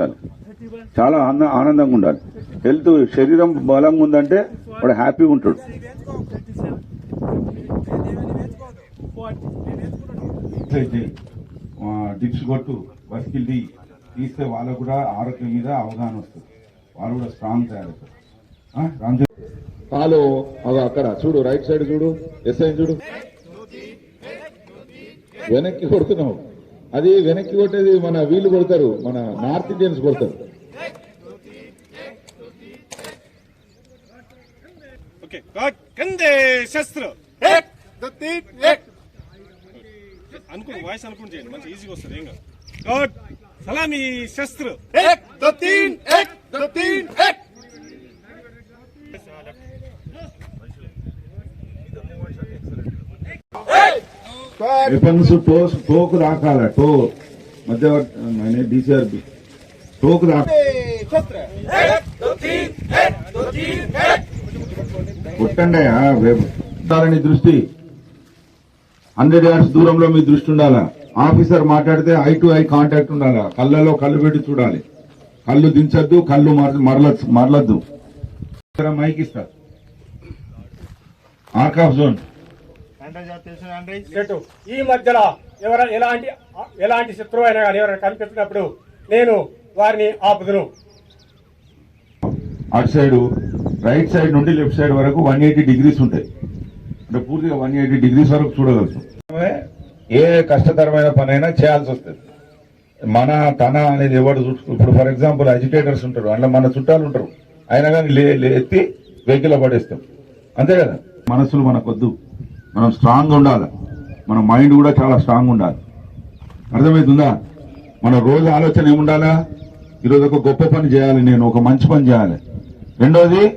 ఆనందించాలి చాలా ఆన- ఆనందంగా ఉండాలి హెల్త్ శరీరం బలంగా ఉందంటే వాడు హ్యాపీగా ఉంటాడు. డిప్స్ కొట్టు బస్కిల్ ది తీస్తే వాళ్ళకు కూడా ఆరోగ్యం మీద అవగాహన వస్తుంది వాళ్ళు కూడా స్ట్రాంగ్ తయారవుతారు. హలో అదో అక్కడ చూడు రైట్ సైడ్ చూడు ఎస్ఐ చూడు. వెనక్కి కొడుతున్నావు. అది వెనక్కి కొట్టేది మన వీళ్ళు కొడతారు మన నార్త్ ఇండియన్స్ కొడతారు. ఓకే గాడ్ కందే శస్త్ర. అనుకుని వాయిస్ అనుకుని చేయండి మంచి ఈజీగా వస్తుంది ఏం కాదు. గాడ్ సలామీ శస్త్ర. వెపన్స్ టో టోకు రాకాల టో మధ్యవర్తి డిసిఆర్బి టోకు రా దాని దృష్టి హండ్రెడ్ యార్డ్స్ దూరంలో మీ దృష్టి ఉండాలా ఆఫీసర్ మాట్లాడితే ఐ టు ఐ కాంటాక్ట్ ఉండాలా కళ్ళలో కళ్ళు పెట్టి చూడాలి కళ్ళు దించద్దు కళ్ళు మరలద్దు మరలద్దు మైక్ ఇస్తారు ఆర్క్ ఆఫ్ జోన్ చెట్టు ఈ మధ్యలో ఎవర ఎలాంటి ఎలాంటి శత్రువు అయినా కానీ ఎవరైనా కనిపించినప్పుడు నేను వారిని ఆపుదును. అటు సైడ్ రైట్ సైడ్ నుండి లెఫ్ట్ సైడ్ వరకు వన్ ఎయిటీ డిగ్రీస్ ఉంటాయి. అంటే పూర్తిగా వన్ ఎయిటీ డిగ్రీస్ వరకు చూడగలుగుతాం. ఏ కష్టతరమైన పనైనా చేయాల్సి వస్తుంది. మన తన అనేది ఎవరు ఇప్పుడు ఫర్ ఎగ్జాంపుల్ అజిటేటర్స్ ఉంటారు అందులో మన చుట్టాలు ఉంటారు. అయినా కానీ లే లే- ఎత్తి వెహికల్ పడేస్తాం. అంతే కదా? మనసులు మనకొద్దు. మనం స్ట్రాంగ్ ఉండాలి. మన మైండ్ కూడా చాలా స్ట్రాంగ్ ఉండాలి. అర్థమవుతుందా? మన రోజు ఆలోచన ఏముండాలా? ఈరోజు ఒక గొప్ప పని చేయాలి నేను ఒక మంచి పని చేయాలి. రెండోది